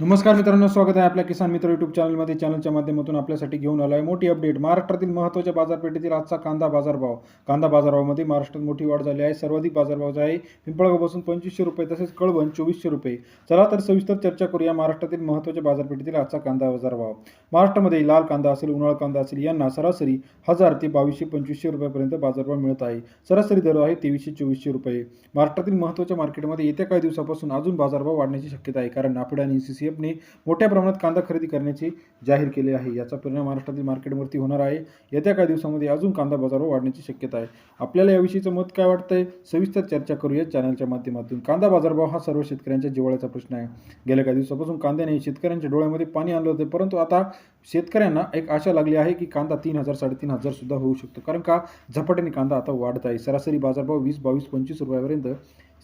नमस्कार मित्रांनो स्वागत आहे आपल्या किसान मित्र युट्यूब चॅनलमध्ये चॅनलच्या माध्यमातून आपल्यासाठी घेऊन आलो आहे मोठी अपडेट महाराष्ट्रातील महत्त्वाच्या बाजारपेठेतील आजचा कांदा बाजारभाव. कांदा बाजारभावामध्ये महाराष्ट्रात मोठी वाढ झाली आहे. सर्वाधिक बाजारभाव जो आहे पिंपळगावपासून पंचवीसशे रुपये तसेच कळवण चोवीसशे रुपये. चला तर सविस्तर चर्चा करूया महाराष्ट्रातील महत्त्वाच्या बाजारपेठेतील आजचा कांदा बाजारभाव. महाराष्ट्रामध्ये लाल कांदा असेल उन्हाळ कांदा असेल यांना सरासरी हजार ते बावीसशे पंचवीसशे रुपयापर्यंत बाजारभाव मिळत आहे. सरासरी दर आहे तेवीसशे चोवीसशे रुपये. महाराष्ट्रातील महत्त्वाच्या मार्केटमध्ये येत्या काही दिवसापासून अजून बाजारभाव वाढण्याची शक्यता आहे. कारण नाफेड आणि सी सी एफने मोठ्या प्रमाणात कांदा खरेदी करण्याचे जाहीर केले आहे. याचा परिणाम महाराष्ट्रातील मार्केटवरती होणार आहे. येत्या काही दिवसामध्ये अजून कांदा बाजारभाव वाढण्याची शक्यता आहे. आपल्याला याविषयीचं मत काय वाटतंय? सविस्तर चर्चा करूया चॅनलच्या माध्यमातून. कांदा बाजारभाव हा सर्व शेतकऱ्यांच्या जिव्हाळ्याचा प्रश्न आहे. गेल्या काही दिवसापासून कांद्याने शेतकऱ्यांच्या डोळ्यामध्ये पाणी आणलं होतं परंतु आता शेतकऱ्यांना एक आशा लागली आहे की कांदा तीन हजार साडेतीन हजार सुद्धा होऊ शकतो. कारण का? झपाट्याने कांदा आता वाढत आहे. सरासरी बाजारभाव वीस बावीस पंचवीस रुपयापर्यंत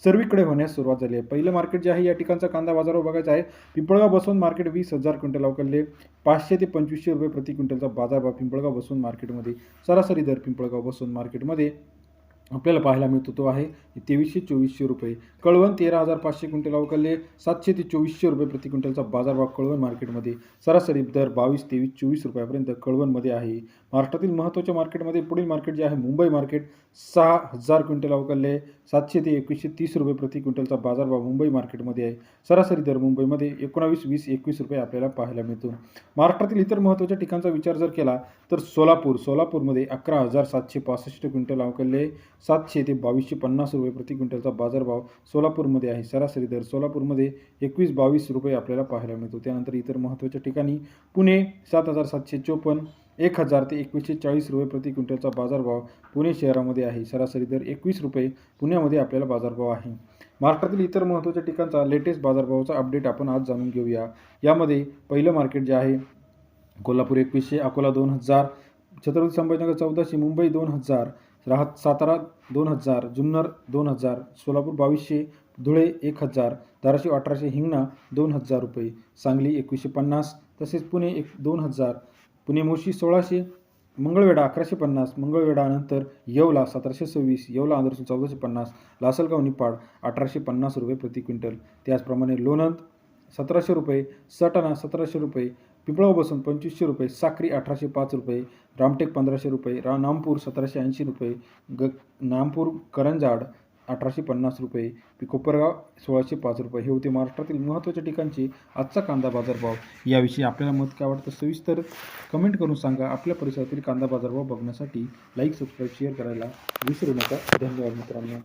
सर्वीकडे होण्यास सुरुवात झाली आहे. पहिलं मार्केट जे आहे या ठिकाणचा कांदा बाजारभाव बघायचा आहे. पिंपळगाव बसवून मार्केट वीस हजार क्विंटल अवकलले पाचशे ते पंचवीसशे रुपये प्रति क्विंटलचा बाजारभाव पिंपळगाव बसवून मार्केटमध्ये सरासरी दर पिंपळगाव बसवून मार्केटमध्ये आपल्याला पाहायला मिळतो तो आहे तेवीसशे चोवीसशे रुपये. कळवण तेरा हजार पाचशे क्विंटल अवकलले सातशे ते चोवीसशे रुपये प्रति क्विंटलचा बाजारभाव कळवण मार्केटमध्ये. सरासरी दर बावीस तेवीस चोवीस रुपयापर्यंत कळवणमध्ये आहे. महाराष्ट्रातील महत्त्वाच्या मार्केटमध्ये पुढील मार्केट जे आहे मुंबई मार्केट सहा हजार क्विंटल अवकलले सातशे ते एकवीसशे तीस रुपये प्रति क्विंटलचा बाजारभाव मुंबई मार्केटमध्ये आहे. सरासरी दर मुंबईमध्ये एकोणावीस वीस एकवीस रुपये आपल्याला पाहायला मिळतो. महाराष्ट्रातील इतर महत्त्वाच्या ठिकाणचा विचार जर केला तर सोलापूर. सोलापूरमध्ये अकरा हजार सातशे पासष्ट क्विंटल अवकलले सातशे ते बावीसशे पन्नास रुपये प्रति क्विंटलचा बाजारभाव सोलापूरमध्ये आहे. सरासरी दर सोलापूरमध्ये एकवीस बावीस रुपये आपल्याला पाहायला मिळतो. त्यानंतर इतर महत्त्वाच्या ठिकाणी पुणे सात हजार सातशे चोपन्न एक हजार ते एकवीसशे चाळीस रुपये प्रति क्विंटलचा बाजारभाव पुणे शहरामध्ये आहे. सरासरी दर एकवीस रुपये पुण्यामध्ये आपल्याला बाजारभाव आहे. महाराष्ट्रातील इतर महत्त्वाच्या ठिकाणचा लेटेस्ट बाजारभावाचा अपडेट आपण आज जाणून घेऊया. यामध्ये पहिलं मार्केट जे आहे कोल्हापूर एकवीसशे अकोला दोन हजार छत्रपती संभाजीनगर चौदाशे मुंबई दोन हजार राहत सातारा दोन हजार जुन्नर दोन हजार सोलापूर बावीसशे धुळे एक हजार धाराशिव अठराशे हिंगणा दोन हजार रुपये सांगली एकवीसशे पन्नास तसेच पुणे एक दोन हजार पुणे मोशी सोळाशे मंगळवेढा अकराशे पन्नास मंगळवेढानंतर येवला सतराशे सव्वीस येवला आंध्रसून चौदाशे पन्नास लासलगाव निपाड अठराशे पन्नास रुपये प्रति क्विंटल. त्याचप्रमाणे लोणंद सतराशे रुपये सटाणा सतराशे रुपये पिंपळाव बसून पंचवीसशे रुपये साक्री अठराशे पाच रुपये रामटेक पंधराशे रुपये रा नामपूर सतराशे ऐंशी रुपये ग नामपूर करंजाड अठराशे पन्नास रुपये कोपरगाव सोळाशे पाच रुपये. हे होते महाराष्ट्रातील महत्त्वाच्या ठिकाणचे आजचा कांदा बाजारभाव. याविषयी आपल्याला मत काय वाटतं सविस्तर कमेंट करून सांगा. आपल्या परिसरातील कांदा बाजारभाव बघण्यासाठी लाईक सबस्क्राईब शेअर करायला विसरू नका. धन्यवाद मित्रांनो.